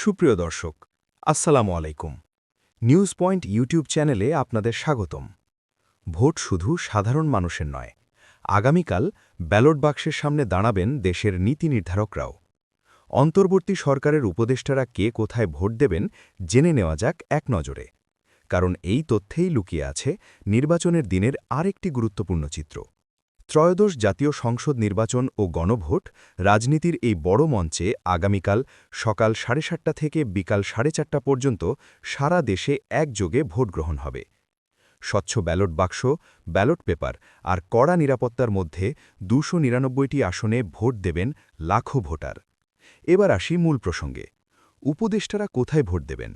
সুপ্রিয় দর্শক, আসসালামু আলাইকুম। নিউজ পয়েন্ট ইউটিউব চ্যানেলে আপনাদের স্বাগতম। ভোট শুধু সাধারণ মানুষের নয়, আগামীকাল ব্যালট বাক্সের সামনে দাঁড়াবেন দেশের নীতি নির্ধারকরাও। অন্তর্বর্তী সরকারের উপদেষ্টারা কে কোথায় ভোট দেবেন জেনে নেওয়া যাক এক নজরে, কারণ এই তথ্যেই লুকিয়ে আছে নির্বাচনের দিনের আরেকটি গুরুত্বপূর্ণ চিত্র। ত্রয়োদশ জাতীয় সংসদ নির্বাচন ও গণভোট রাজনীতির এই বড় মঞ্চে আগামীকাল সকাল সাড়ে সাতটা থেকে বিকাল সাড়ে চারটা পর্যন্ত সারা দেশে একযোগে ভোট গ্রহণ হবে। স্বচ্ছ ব্যালট বাক্স, ব্যালট পেপার আর কড়া নিরাপত্তার মধ্যে দুশো নিরানব্বইটি আসনে ভোট দেবেন লাখো ভোটার। এবার আসি মূল প্রসঙ্গে। উপদেষ্টারা কোথায় ভোট দেবেন?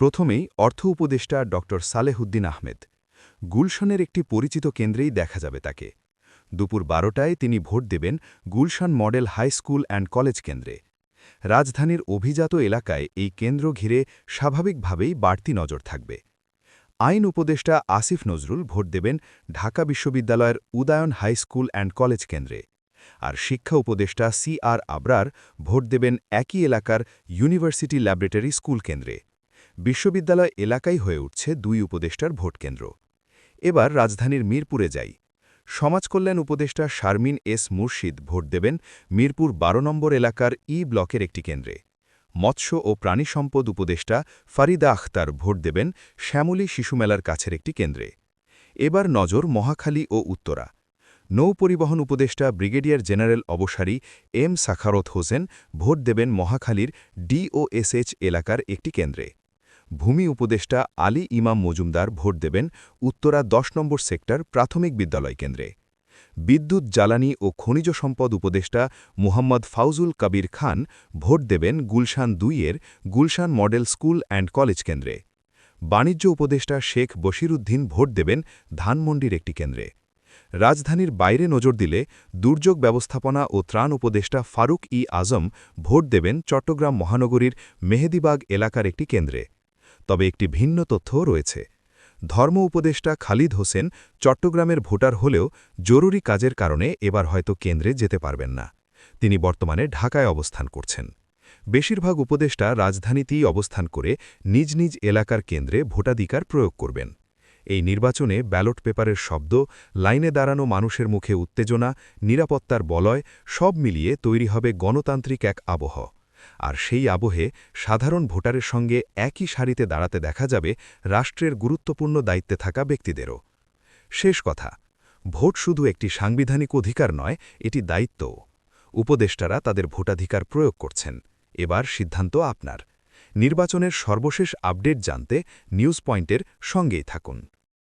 প্রথমেই অর্থ উপদেষ্টা ড সালেহুদ্দিন আহমেদ। গুলশনের একটি পরিচিত কেন্দ্রেই দেখা যাবে তাকে। দুপুর বারোটায় তিনি ভোট দেবেন Gulshan model high school and college কেন্দ্রে। রাজধানীর অভিজাত এলাকায় এই কেন্দ্র ঘিরে স্বাভাবিকভাবেই বাড়তি নজর থাকবে। আইন উপদেষ্টা আসিফ নজরুল ভোট দেবেন ঢাকা বিশ্ববিদ্যালয়ের Udayan high school and college কেন্দ্রে। আর শিক্ষা উপদেষ্টা সি আর আবরার ভোট দেবেন একই এলাকার ইউনিভার্সিটি ল্যাবরেটরি স্কুল কেন্দ্রে। বিশ্ববিদ্যালয় এলাকাই হয়ে উঠছে দুই উপদেষ্টার ভোট কেন্দ্র। এবার রাজধানীর মিরপুরে যাই। সমাজকল্যাণ উপদেষ্টা শারমিন এস মুর্শিদ ভোট দেবেন মিরপুর বারো নম্বর এলাকার ই ব্লকের একটি কেন্দ্রে। মৎস্য ও প্রাণী সম্পদ উপদেষ্টা ফারিদা আখতার ভোট দেবেন শ্যামলী শিশুমেলার কাছের একটি কেন্দ্রে। এবার নজর মহাখালী ও উত্তরা। নৌ পরিবহন উপদেষ্টা ব্রিগেডিয়ার জেনারেল অবসারী এম সাখারত হোসেন ভোট দেবেন মহাখালীর ডিওএসএচ এলাকার একটি কেন্দ্রে। ভূমি উপদেষ্টা আলী ইমাম মজুমদার ভোট দেবেন উত্তরা দশ নম্বর সেক্টর প্রাথমিক বিদ্যালয় কেন্দ্রে। বিদ্যুৎ, জ্বালানি ও খনিজ সম্পদ উপদেষ্টা মুহাম্মদ ফাউজুল কবির খান ভোট দেবেন গুলশান দুইয়ের Gulshan model school and college কেন্দ্রে। বাণিজ্য উপদেষ্টা শেখ বশিরুদ্দিন ভোট দেবেন ধানমন্ডির একটি কেন্দ্রে। রাজধানীর বাইরে নজর দিলে দুর্যোগ ব্যবস্থাপনা ও ত্রাণ উপদেষ্টা ফারুক ই আজম ভোট দেবেন চট্টগ্রাম মহানগরীর মেহেদিবাগ এলাকার একটি কেন্দ্রে। তবে একটি ভিন্ন তথ্যও রয়েছে। ধর্ম উপদেষ্টা খালিদ হোসেন চট্টগ্রামের ভোটার হলেও জরুরি কাজের কারণে এবার হয়তো কেন্দ্রে যেতে পারবেন না। তিনি বর্তমানে ঢাকায় অবস্থান করছেন। বেশিরভাগ উপদেষ্টা রাজধানীতেই অবস্থান করে নিজ নিজ এলাকার কেন্দ্রে ভোটাধিকার প্রয়োগ করবেন। এই নির্বাচনে ব্যালট পেপারের শব্দ, লাইনে দাঁড়ানো মানুষের মুখে উত্তেজনা, নিরাপত্তার বলয় সব মিলিয়ে তৈরি হবে গণতান্ত্রিক এক আবহ। আর সেই আবহে সাধারণ ভোটারের সঙ্গে একই সারিতে দাঁড়াতে দেখা যাবে রাষ্ট্রের গুরুত্বপূর্ণ দায়িত্বে থাকা ব্যক্তিদেরও। শেষ কথা, ভোট শুধু একটি সাংবিধানিক অধিকার নয়, এটি দায়িত্বও। উপদেষ্টারা তাদের ভোটাধিকার প্রয়োগ করছেন। এবার সিদ্ধান্ত আপনার। নির্বাচনের সর্বশেষ আপডেট জানতে নিউজ পয়েন্টের সঙ্গেই থাকুন।